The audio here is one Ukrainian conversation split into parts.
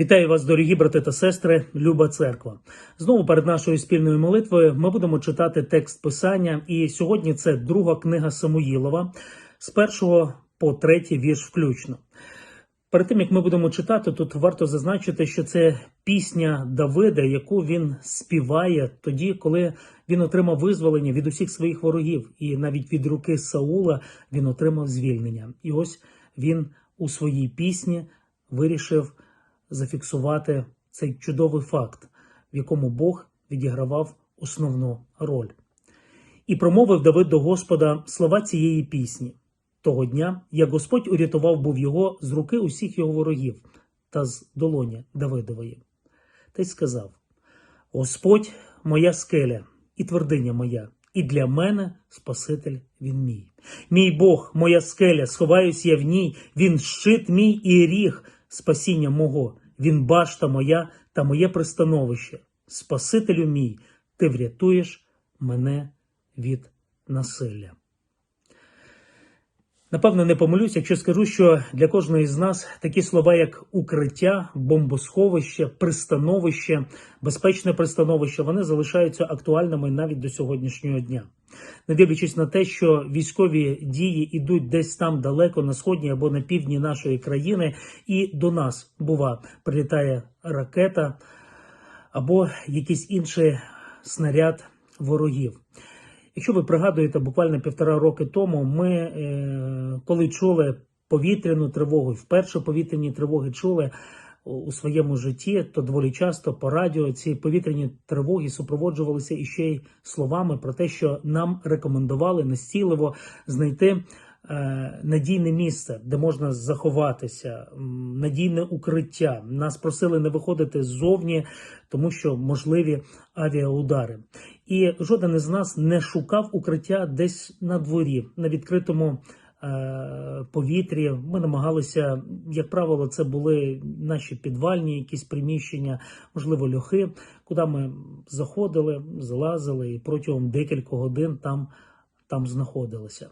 Вітаю вас, дорогі брати та сестри, Люба Церква. Знову перед нашою спільною молитвою ми будемо читати текст Писання, і сьогодні це друга книга Самуїлова з першого по третій вірш включно. Перед тим як ми будемо читати, тут варто зазначити, що це пісня Давида, яку він співає тоді, коли він отримав визволення від усіх своїх ворогів, і навіть від руки Саула він отримав звільнення. І ось він у своїй пісні вирішив зафіксувати цей чудовий факт, в якому Бог відігравав основну роль. І промовив Давид до Господа слова цієї пісні того дня, як Господь урятував був його з руки усіх його ворогів та з долоні Давидової. Та й сказав: Господь моя скеля і твердиня моя, і для мене Спаситель він мій. Мій Бог, моя скеля, сховаюсь я в ній, він щит мій і ріг спасіння мого, він башта моя та моє пристановище. Спасителю мій, ти врятуєш мене від насилля. Напевно, не помилюсь, якщо скажу, що для кожної з нас такі слова, як укриття, бомбосховище, пристановище, безпечне пристановище, вони залишаються актуальними навіть до сьогоднішнього дня. Не дивлячись на те, що військові дії йдуть десь там далеко на сходні або на півдні нашої країни, і до нас бува прилітає ракета або якийсь інший снаряд ворогів. Якщо ви пригадуєте, буквально півтора роки тому ми, е, коли чули повітряну тривогу, вперше повітряні тривоги чули у своєму житті, то доволі часто по радіо ці повітряні тривоги супроводжувалися іще й словами про те, що нам рекомендували настійливо знайти. Е, Надійне місце, де можна заховатися, надійне укриття. Нас просили не виходити ззовні, тому що можливі авіаудари. І жоден із нас не шукав укриття десь на дворі, на відкритому е, повітрі. Ми намагалися, як правило, це були наші підвальні якісь приміщення, можливо, льохи, куди ми заходили, залазили і протягом декількох годин там, там знаходилися.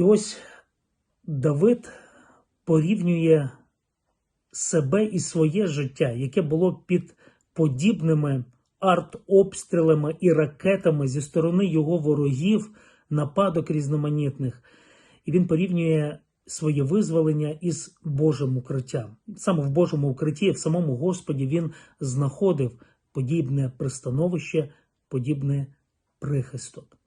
І ось Давид порівнює себе і своє життя, яке було під подібними артобстрілами і ракетами зі сторони його ворогів, нападок різноманітних. І він порівнює своє визволення із Божим укриттям. Саме в Божому укритті, в самому Господі він знаходив подібне пристановище, подібне прихисток.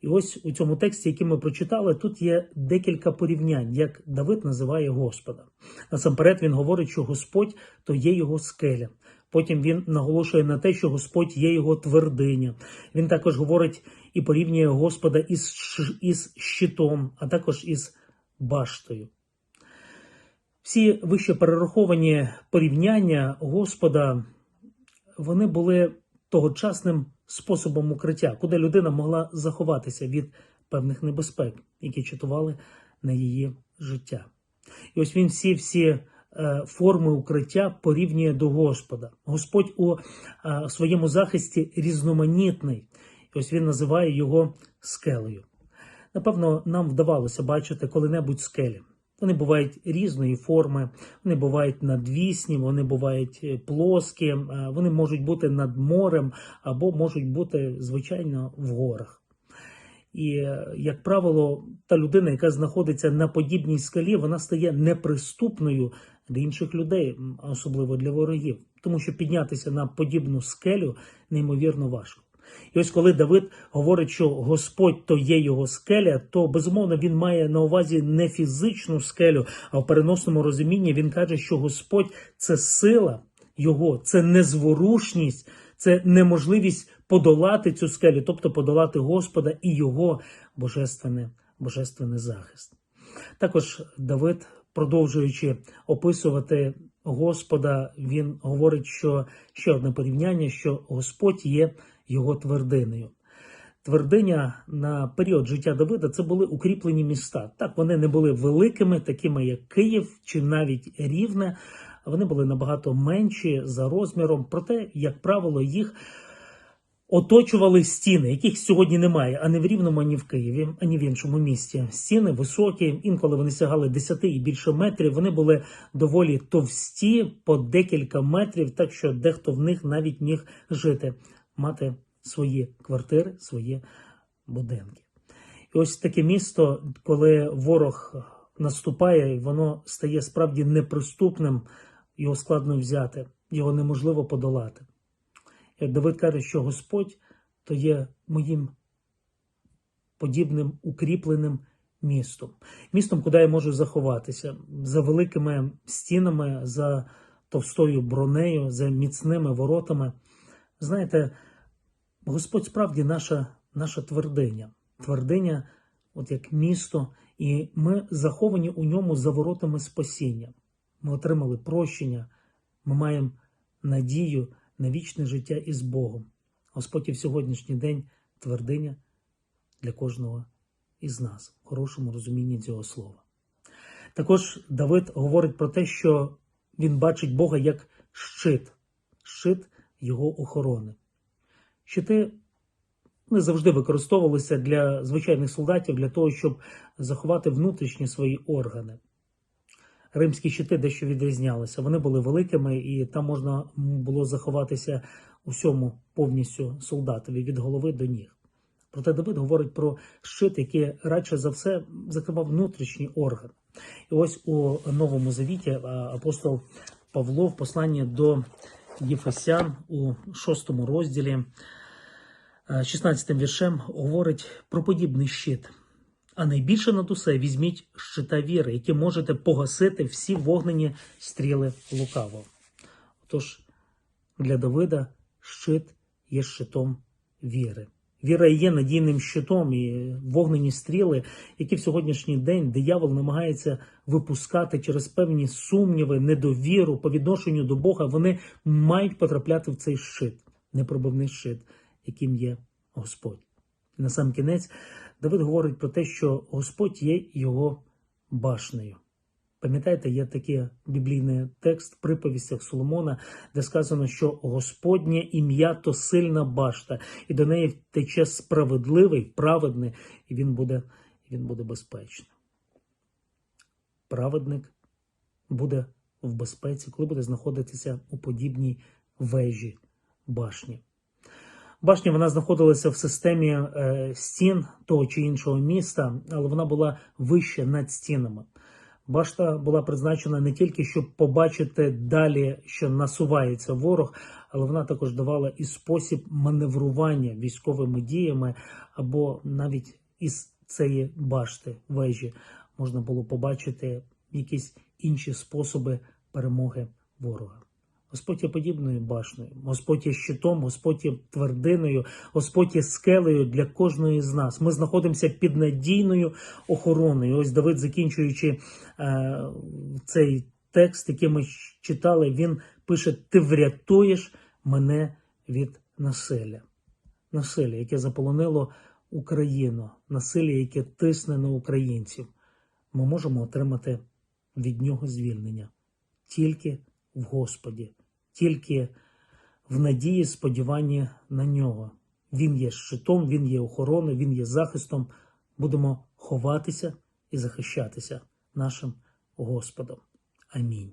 І ось у цьому тексті, який ми прочитали, тут є декілька порівнянь, як Давид називає Господа. Насамперед він говорить, що Господь то є його скеля. Потім він наголошує на те, що Господь є його твердиня. Він також говорить і порівнює Господа із, із щитом, а також із баштою. Всі вище перераховані порівняння Господа вони були тогочасним способом укриття, куди людина могла заховатися від певних небезпек, які чатували на її життя. І ось він всі всі е, форми укриття порівнює до Господа. Господь у е, своєму захисті різноманітний. І ось він називає його скелею. Напевно, нам вдавалося бачити коли-небудь скелі. Вони бувають різної форми, вони бувають надвісні, вони бувають е, плоскі, е, вони можуть бути над морем або можуть бути, звичайно, в горах. І, е, як правило, та людина, яка знаходиться на подібній скалі, вона стає неприступною для інших людей, особливо для ворогів, тому що піднятися на подібну скелю неймовірно важко. І ось коли Давид говорить, що Господь то є його скеля, то безумовно він має на увазі не фізичну скелю, а в переносному розумінні він каже, що Господь це сила його, це незворушність, це неможливість подолати цю скелю, тобто подолати Господа і його божественний, божественний захист. Також Давид, продовжуючи описувати Господа, він говорить, що ще одне порівняння, що Господь є його твердинею. Твердиня на період життя Давида це були укріплені міста. Так, вони не були великими, такими як Київ чи навіть Рівне. Вони були набагато менші за розміром, проте, як правило, їх оточували стіни, яких сьогодні немає, ані в Рівному, ані в Києві, ані в іншому місті. Стіни високі, інколи вони сягали 10 і більше метрів. Вони були доволі товсті, по декілька метрів, так що дехто в них навіть міг жити, мати свої квартири, свої будинки. І ось таке місто, коли ворог наступає, воно стає справді неприступним, його складно взяти, його неможливо подолати. Як Давид каже, що Господь то є моїм подібним укріпленим містом. Містом, куди я можу заховатися, за великими стінами, за товстою бронею, за міцними воротами. Знаєте, Господь справді наша, наша твердиня. Твердиня, от як місто, і ми заховані у ньому за воротами спасіння. Ми отримали прощення, ми маємо надію на вічне життя із Богом. Господь і в сьогоднішній день твердиня для кожного із нас, в хорошому розумінні цього слова. Також Давид говорить про те, що він бачить Бога як щит, щит його охорони. Щити не завжди використовувалися для звичайних солдатів для того, щоб заховати внутрішні свої органи. Римські щити дещо відрізнялися. Вони були великими, і там можна було заховатися усьому повністю солдатові від голови до ніг. Проте Давид говорить про щит, який радше за все закривав внутрішній орган. І ось у Новому Завіті апостол Павло в посланні до Єфесян у шостому розділі, а, 16 віршем, говорить про подібний щит. А найбільше над усе візьміть щита віри, які можете погасити всі вогнені стріли лукаво. Тож для Давида щит є щитом віри. Віра є надійним щитом і вогнені стріли, які в сьогоднішній день диявол намагається випускати через певні сумніви, недовіру по відношенню до Бога, вони мають потрапляти в цей щит, непробивний щит, яким є Господь. На сам кінець Давид говорить про те, що Господь є його башнею. Пам'ятаєте, є такий біблійний текст в приповістях Соломона, де сказано, що Господнє ім'я то сильна башта, і до неї втече справедливий, праведний, і він буде, він буде безпечним. Праведник буде в безпеці, коли буде знаходитися у подібній вежі башні. Башня вона знаходилася в системі е, стін того чи іншого міста, але вона була вище над стінами. Башта була призначена не тільки щоб побачити далі, що насувається ворог, але вона також давала і спосіб маневрування військовими діями, або навіть із цієї башти вежі можна було побачити якісь інші способи перемоги ворога. Господь є подібною башнею, Господь є щитом, Господь є твердиною, Господь є скелею для кожної з нас. Ми знаходимося під надійною охороною. Ось Давид, закінчуючи е, цей текст, який ми читали, він пише: Ти врятуєш мене від насилля. Насилля, яке заполонило Україну, насилля, яке тисне на українців. Ми можемо отримати від нього звільнення тільки в Господі, тільки в надії, сподіванні на нього. Він є щитом, він є охороною, він є захистом. Будемо ховатися і захищатися нашим Господом. Амінь.